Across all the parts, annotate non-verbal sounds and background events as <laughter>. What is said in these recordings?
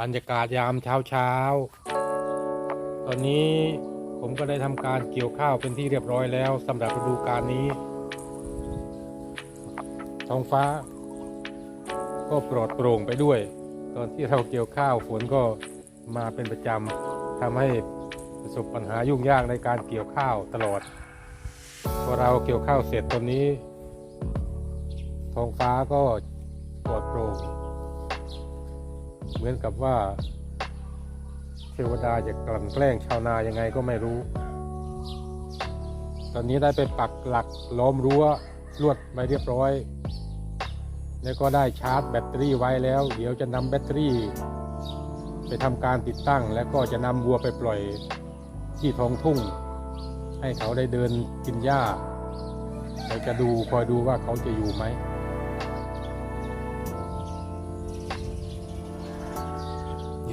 บรรยากาศยามเช้าเช้าตอนนี้ผมก็ได้ทำการเกี่ยวข้าวเป็นที่เรียบร้อยแล้วสำหรับฤดูกาลนี้ ท้องฟ้า ก็ปลอดโปร่งไปด้วย ตอนที่เราเกี่ยวข้าวฝนก็มาเป็นประจำทำให้ประสบปัญหายุ่งยากในการเกี่ยวข้าวตลอดพอเราเกี่ยวข้าวเสร็จตอนนี้ ท้องฟ้าก็ปลอดโปร่ง เหมือนกับว่า เทวดาจะกลั่นแกล้งชาวนายังไงก็ไม่รู้ ตอนนี้ได้ไปปักหลักล้อมรั้วลวดไปเรียบร้อย แล้วก็ได้ชาร์จแบตเตอรี่ไว้แล้ว เดี๋ยวจะนำแบตเตอรี่ ไปทำการติดตั้ง แล้วก็จะนำวัวไปปล่อยที่ท้องทุ่ง ให้เขาได้เดินกินหญ้าเราจะดูคอยดูว่าเขาจะอยู่ไหม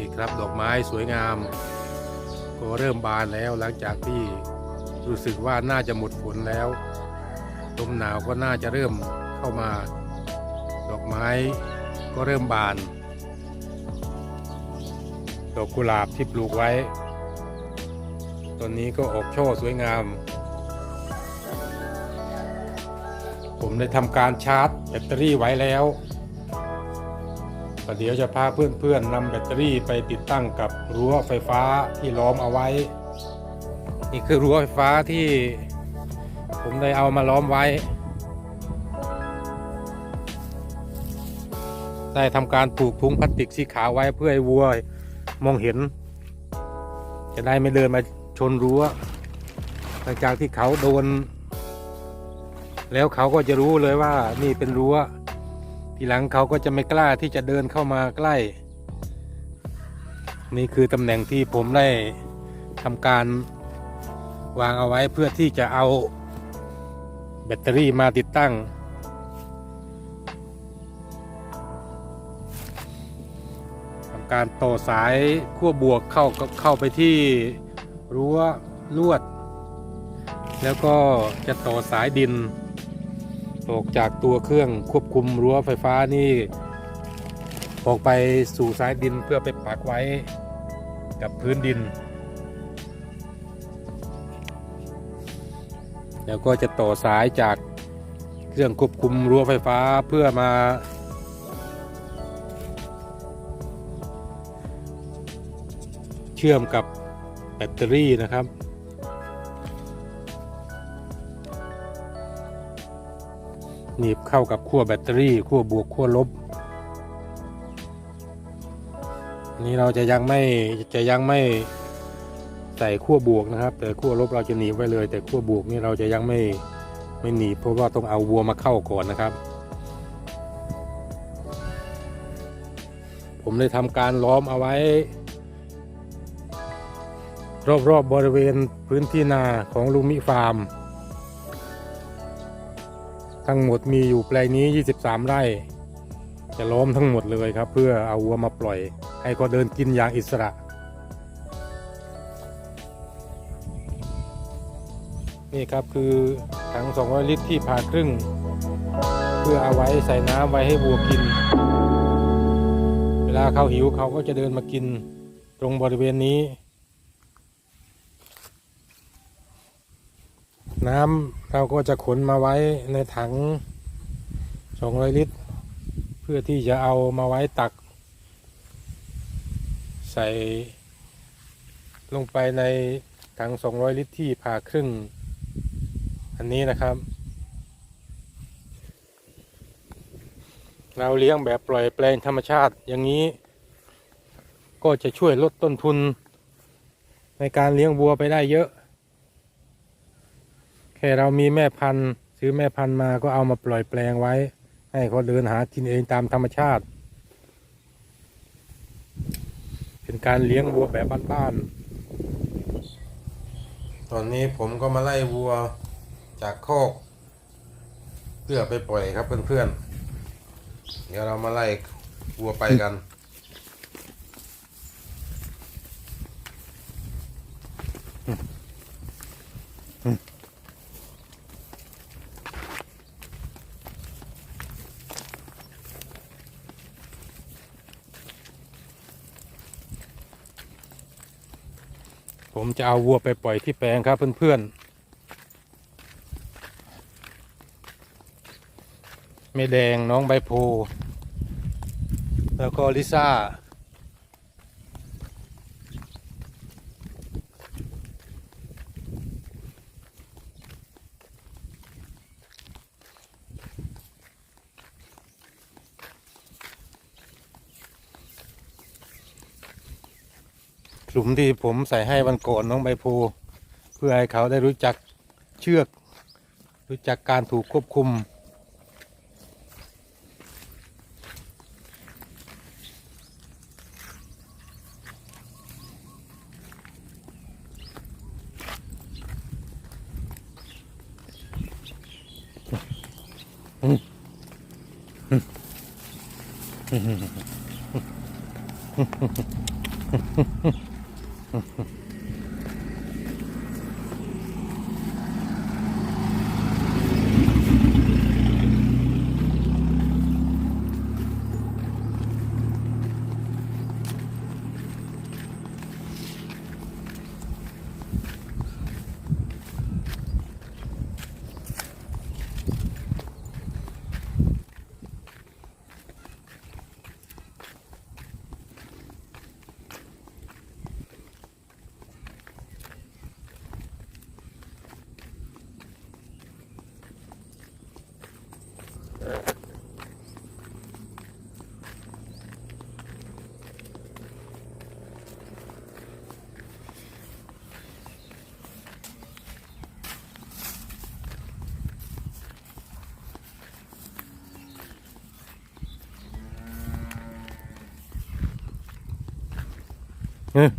นี่ครับดอกไม้สวยงาม ก็เริ่มบานแล้วหลังจากที่รู้สึกว่าน่าจะหมดฝนแล้วลมหนาวก็น่าจะเริ่มเข้ามา ดอกไม้ก็เริ่มบาน ดอกกุหลาบที่ปลูกไว้ ตอนนี้ก็ออกช่อสวยงาม ผมได้ทำการชาร์จแบตเตอรี่ไว้แล้ว ประเดี๋ยวจะพาเพื่อนๆนำแบตเตอรี่ไปติดตั้งกับรั้วไฟฟ้าที่ล้อมเอาไว้ นี่คือรั้วไฟฟ้าที่ผมได้เอามาล้อมไว้ ได้ทำการปลูกพุงพลาสติกสีขาวไว้เพื่อให้วัวมองเห็น จะได้ไม่เดินมาชนรั้ว หลังจากที่เขาโดน แล้วเขาก็จะรู้เลยว่านี่เป็นรั้ว ทีหลังเขาก็จะไม่กล้าที่จะเดินเข้ามาใกล้ นี่คือตำแหน่งที่ผมได้ทำการวางเอาไว้เพื่อที่จะเอาแบตเตอรี่มาติดตั้ง ทำการต่อสายขั้วบวกเข้าเข้าไปที่รั้วลวด แล้วก็จะต่อสายดิน ออกจากตัวเครื่องควบคุมรั้วไฟฟ้านี่ ออกไปสู่สายดินเพื่อไปปักไว้กับพื้นดิน แล้วก็จะต่อสายจากเครื่องควบคุมรั้วไฟฟ้าเพื่อมา เชื่อมกับแบตเตอรี่นะครับ หนีบเข้ากับขั้วแบตเตอรี่ขั้วบวกขั้วลบ นี่เราจะยังไม่จะยังไม่ใส่ขั้วบวกนะครับ แต่ขั้วลบเราจะหนีบไว้เลย แต่ขั้วบวกนี่เราจะยังไม่ไม่หนีบเพราะว่าต้องเอาวัวมาเข้าก่อนนะครับ ผมได้ทำการล้อมเอาไว้ รอบๆบบริเวณพื้นที่นาของลุงมิฟาร์ม ทั้งหมดมีอยู่แปลงนี้ 23 ไร่ จะล้อมทั้งหมดเลยครับ เพื่อเอาวัวมาปล่อย ให้เขาเดินกินอย่างอิสระ นี่ครับคือถัง 200 ลิตรที่ผ่าครึ่ง เพื่อเอาไว้ใส่น้ำไว้ให้วัวกิน เวลาเขาหิวเขาก็จะเดินมากินตรงบริเวณนี้ น้ำเราก็จะขนมาไว้ในถัง 200 ลิตร เพื่อที่จะเอามาไว้ตัก ใส่ลงไปในถัง 200 ลิตรที่ผ่าครึ่ง อันนี้นะครับ เราเลี้ยงแบบปล่อยแปลงธรรมชาติอย่างนี้ ก็จะช่วยลดต้นทุน ในการเลี้ยงวัวไปได้เยอะ ค่เรามีแม่พันธุ์ซื้อแม่พันธุ์มาก็เอามาปล่อยแปลงไว้ ให้เขาเดินหากินเองตามธรรมชาติ เป็นการเลี้ยงวัวแบบบ้านๆ ตอนนี้ผมก็มาไล่วัวจากโคก เพื่อไปปล่อยครับเพื่อนๆ เดี๋ยวเรามาไล่วัวไปกัน จะเอาวัวไปปล่อยที่แปลงครับเพื่อนๆแม่แดงน้องใบโพแล้วก็ลิซ่า หลุมที่ผมใส่ให้วันก่อนน้องใบโพเพื่อให้เขาได้รู้จักเชือก รู้จักการถูกควบคุม Mm-hmm. <laughs> เอ้ย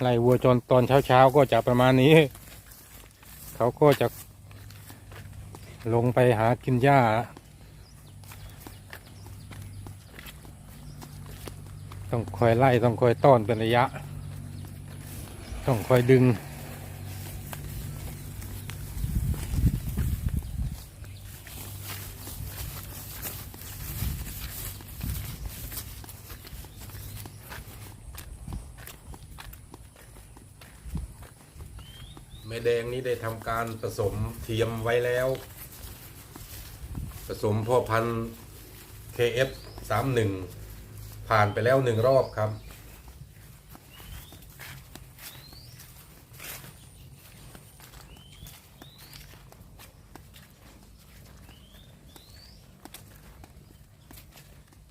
ไล่วัวจนตอนเช้าๆก็จะประมาณนี้ เขาก็จะ ลงไปหากินหญ้าต้องคอยไล่ต้องคอยต้อนเป็นระยะ ต้องคอยดึง แม่แดงนี้ได้ทำการผสมเทียมไว้แล้ว ผสมพ่อพันธุ์ KF 31 ผ่านไปแล้วหนึ่งรอบครับ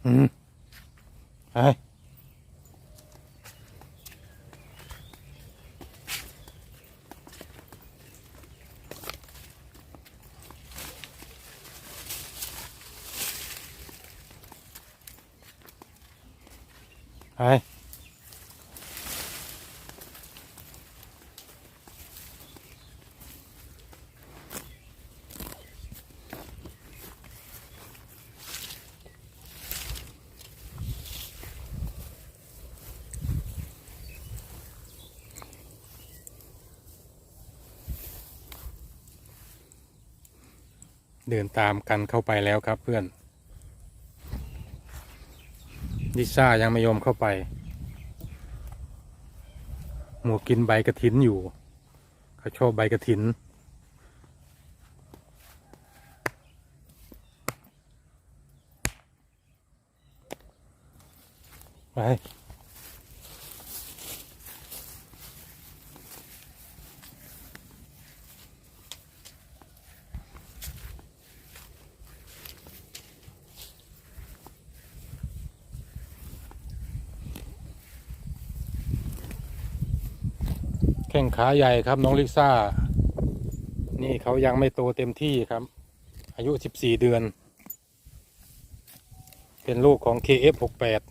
อืม ไป เดินตามกันเข้าไปแล้วครับเพื่อนลิซ่ายังไม่ยอมเข้าไป หมูกินใบกระถินอยู่ เขาชอบใบกระถิน ไป แข้งขาใหญ่ครับน้องลิซ่า นี่เขายังไม่โตเต็มที่ครับ อายุ 14 เดือน เป็นลูกของ KF68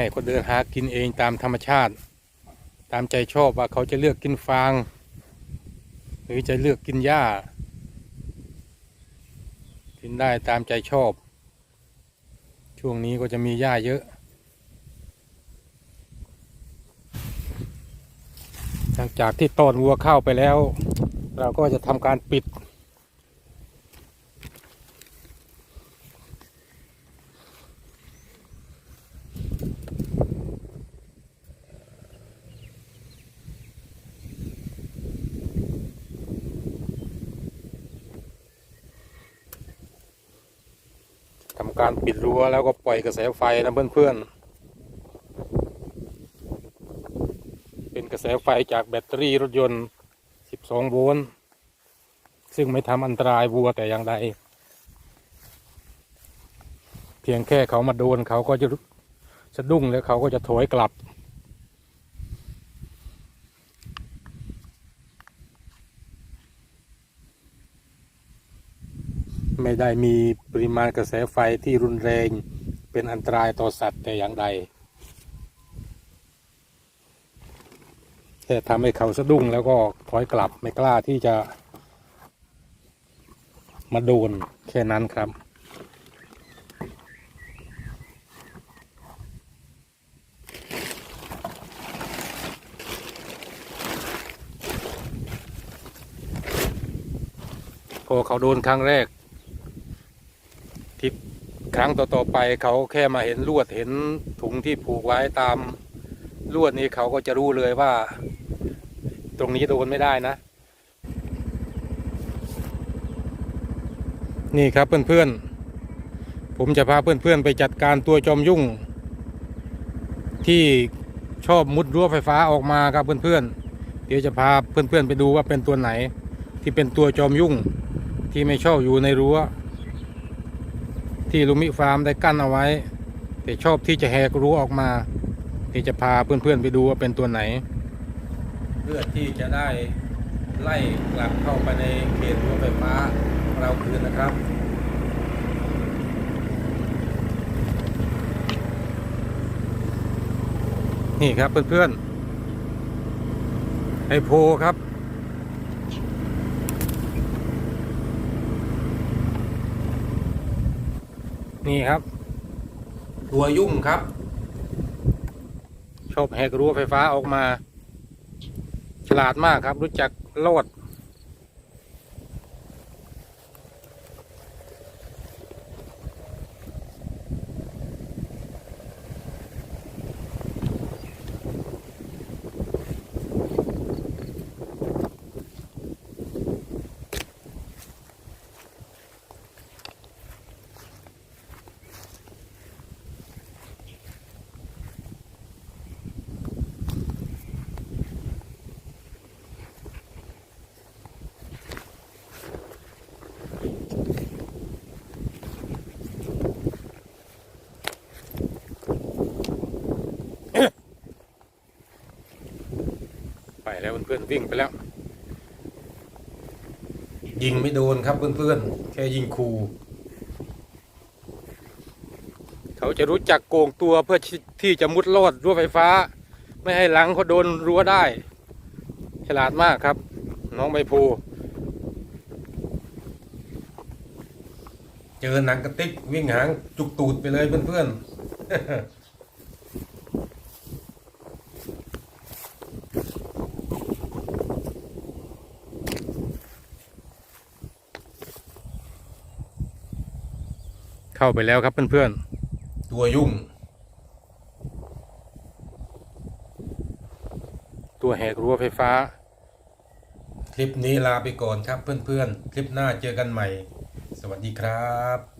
ให้เขาเดินหากินเองตามธรรมชาติ ตามใจชอบว่าเขาจะเลือกกินฟาง หรือจะเลือกกินหญ้า กินได้ตามใจชอบ ช่วงนี้ก็จะมีหญ้าเยอะ หลังจากที่ต้อนวัวเข้าไปแล้ว เราก็จะทำการปิดำการปิดรั้วแล้วก็ปล่อยกระแสไฟนะเพื่อนๆ เป็นกระแสไฟจากแบตเตอรี่รถยนต์ 12 โวลต์ ซึ่งไม่ทำอันตรายวัวแต่อย่างใด เพียงแค่เขามาโดนเขาก็จะสะดุ้งแล้วเขาก็จะถอยกลับ ไม่ได้มีปริมาณกระแสไฟที่รุนแรงเป็นอันตรายต่อสัตว์แต่อย่างใดแค่ทำให้เขาสะดุ้งแล้วก็ถอยกลับไม่กล้าที่จะ มาโดนแค่นั้นครับพอเขาโดนครั้งแรก ครั้งต่อๆไปเขาแค่มาเห็นลวดเห็นถุงที่ผูกไว้ตามลวดนี้เขาก็จะรู้เลยว่า ตรงนี้โดนไม่ได้นะ นี่ครับเพื่อนๆ ผมจะพาเพื่อนๆไปจัดการตัวจอมยุ่ง ที่ชอบมุดรั้วไฟฟ้าออกมาครับเพื่อนๆ เดี๋ยวจะพาเพื่อนๆไปดูว่าเป็นตัวไหน ที่เป็นตัวจอมยุ่งที่ไม่ชอบอยู่ในรั้ว ที่ลุมิฟาร์มได้กั้นเอาไว้ แต่ชอบที่จะแหกรั้วออกมา ที่จะพาเพื่อนๆไปดูว่าเป็นตัวไหน เพื่อที่จะได้ไล่กลับเข้าไปในเขตรั้วไฟฟ้าเราคืนนะครับนี่ครับเพื่อนๆไอโพครับ นี่ครับหัวยุ่งครับ ชอบแหกรั้วไฟฟ้าออกมา ฉลาดมากครับ รู้จักโลด พื่อนๆวิ่งไปแล้ว ยิงไม่โดนครับเพื่อนๆ แค่ยิงคูเขาจะรู้จักโกงตัวเพื่อที่จะมุดลอดรั้วไฟฟ้า ไม่ให้หลังเขาโดนรั้วได้ฉลาดมากครับ น้องใบพูเจอหนังกระติกวิ่งหางจุกตูดไปเลยเพื่อนๆ เข้าไปแล้วครับเพื่อนๆ ตัวยุ่ง ตัวแหกรั้วไฟฟ้า คลิปนี้ลาไปก่อนครับเพื่อนๆ คลิปหน้าเจอกันใหม่ สวัสดีครับ